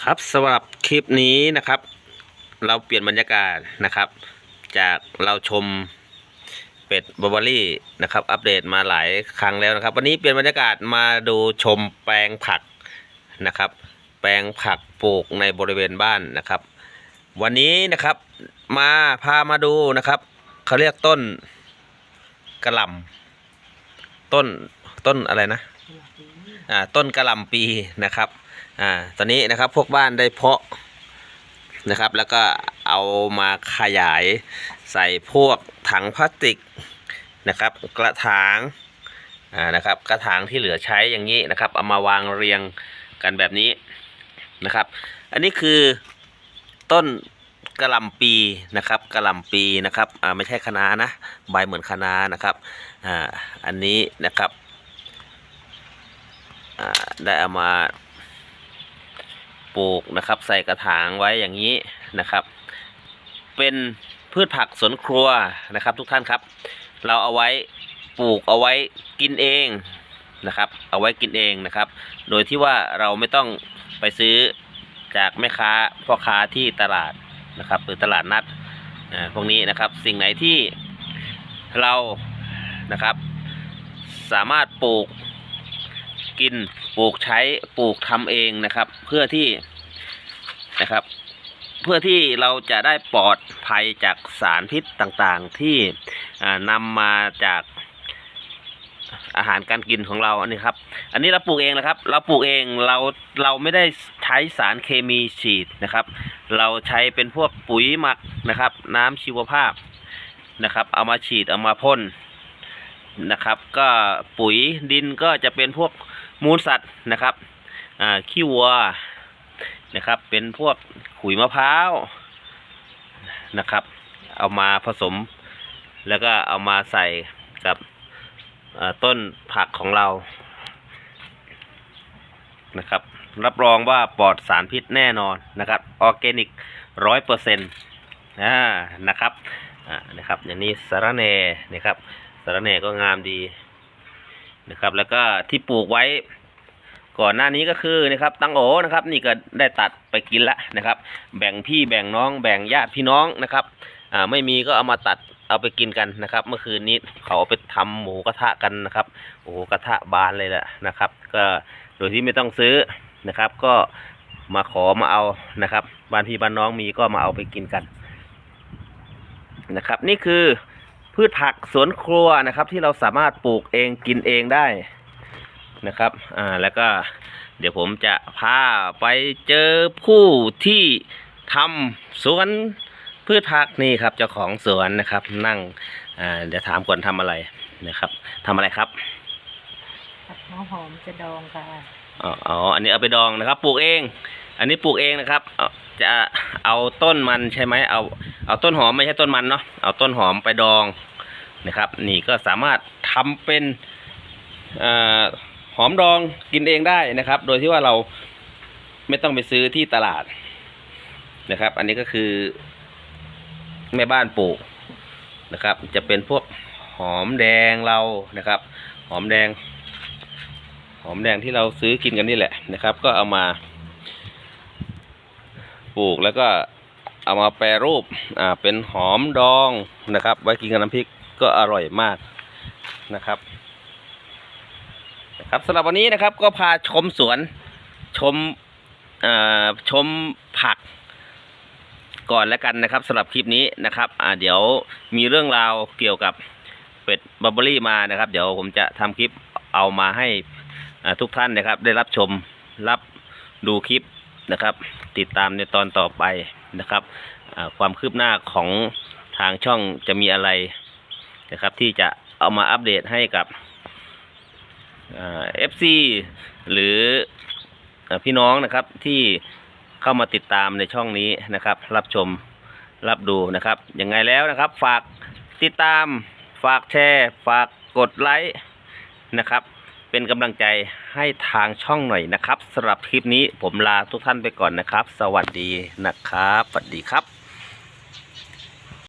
ครับสำหรับคลิปนี้นะครับ เราเปลี่ยนบรรยากาศนะครับ จากเราชมเป็ดบาร์บารี่นะครับ อัปเดตมาหลายครั้งแล้วนะครับ วันนี้เปลี่ยนบรรยากาศมาดูชมแปลงผักนะครับ แปลงผักปลูกในบริเวณบ้านนะครับ วันนี้นะครับมาพามาดูนะครับเขาเรียกต้นกระหล่ำต้นต้นอะไรนะอ่าต้นกระหล่ำปีนะครับ อ่าตอนนี้นะครับพวกบ้านได้เพาะนะครับ แล้วก็เอามาขยายใส่พวกถังพลาสติกนะครับ กระถางอ่านะครับ กระถางที่เหลือใช้อย่างนี้นะครับ เอามาวางเรียงกันแบบนี้นะครับ อันนี้คือต้นกระลำปีนะครับกระลำปีนะครับอ่าไม่ใช่คะน้านะใบเหมือนคะน้านะครับอ่าอันนี้นะครับอ่าได้เอามา ปลูกนะครับ ใส่กระถางไว้อย่างนี้นะครับ เป็นพืชผักสวนครัวนะครับ ทุกท่านครับ เราเอาไว้ปลูกเอาไว้กินเองนะครับ เอาไว้กินเองนะครับ โดยที่ว่าเราไม่ต้องไปซื้อจากแม่ค้าพ่อค้าที่ตลาดนะครับหรือตลาดนัดอ่าพวกนี้นะครับสิ่งไหนที่เรานะครับ สามารถปลูก กินปลูกใช้ปลูกทำเองนะครับ เพื่อที่นะครับ เพื่อที่เราจะได้ปลอดภัยจากสารพิษต่างๆ ที่อ่านำมาจากอาหารการกินของเราอันนี้ครับ อันนี้เราปลูกเองนะครับ เราปลูกเองเราเราไม่ได้ใช้สารเคมีฉีดนะครับ เราใช้เป็นพวกปุ๋ยหมักนะครับ น้ำชีวภาพนะครับ เอามาฉีดเอามาพ่นนะครับ ก็ปุ๋ยดินก็จะเป็นพวก มูลสัตว์นะครับขี้วัวนะครับ เป็นพวกขุยมะพร้าวนะครับ เอามาผสม แล้วก็เอามาใส่กับต้นผักของเรานะครับ รับรองว่าปลอดสารพิษแน่นอนนะครับออร์แกนิกร้อยเปอร์เซ็นต์อ่านะครับอ่านะครับ อย่างนี้สาระแหน่นะครับสาระแหน่ก็งามดี นะครับ แล้วก็ที่ปลูกไว้ ก่อนหน้านี้ก็คือนะครับตังโอนะครับ นี่ก็ได้ตัดไปกินละนะครับ แบ่งพี่แบ่งน้องแบ่งญาติพี่น้องนะครับอ่าไม่มีก็เอามาตัดเอาไปกินกันนะครับ เมื่อคืนนี้เขาเอาไปทำหมูกระทะกันนะครับโอ้โหกระทะบานเลยแหละนะครับ ก็โดยที่ไม่ต้องซื้อนะครับ ก็มาขอมาเอานะครับบ้านพี่บ้านน้องมีก็มาเอาไปกินกันนะครับ นี่คือ พืชผักสวนครัวนะครับ ที่เราสามารถปลูกเองกินเองได้นะครับ อ่า แล้วก็เดี๋ยวผมจะพาไปเจอผู้ที่ทำสวนพืชผักนี่ครับ เจ้าของสวนนะครับ นั่ง อ่า เดี๋ยวถามก่อนทำอะไรนะครับทำอะไรครับผักหัวหอมจะดองค่ะอ๋ออ๋อ อันนี้เอาไปดองนะครับ ปลูกเอง อันนี้ปลูกเองนะครับเอาจะเอาต้นมันใช่ไหมเอา เอาต้นหอมไม่ใช่ต้นมันเนาะเอาต้นหอมไปดองนะครับ นี่ก็สามารถทำเป็นอหอมดองกินเองได้นะครับ โดยที่ว่าเราไม่ต้องไปซื้อที่ตลาดนะครับ อันนี้ก็คือแม่บ้านปลูกนะครับ จะเป็นพวกหอมแดงเรานะครับ หอมแดง หอมแดงที่เราซื้อกินกันนี่แหละนะครับ ก็เอามาปลูกแล้วก็ เอามาแปรรูปอ่าเป็นหอมดองนะครับ ไว้กินกับน้ำพริกก็อร่อยมากนะครับนะครับสำหรับวันนี้นะครับก็พาชมสวนชมอ่าชมผักก่อนแล้วกันนะครับสำหรับคลิปนี้นะครับอ่าเดี๋ยวมีเรื่องราวเกี่ยวกับเป็ดบับเบอรี่มานะครับ เดี๋ยวผมจะทำคลิปเอามาให้ทุกท่านนะครับ ได้รับชมรับดูคลิป นะครับ ติดตามในตอนต่อไปนะครับความคืบหน้าของทางช่องจะมีอะไรนะครับ ที่จะเอามาอัปเดตให้กับเอฟซีหรืออพี่น้องนะครับที่เข้ามาติดตามในช่องนี้นะครับ รับชมรับดูนะครับยังไงแล้วนะครับ ฝากติดตามฝากแชร์ ฝากกดไลค์นะครับ เป็นกำลังใจให้ทางช่องหน่อยนะครับสำหรับคลิปนี้ผมลาทุกท่านไปก่อนนะครับ สวัสดีนะครับสวัสดีครับ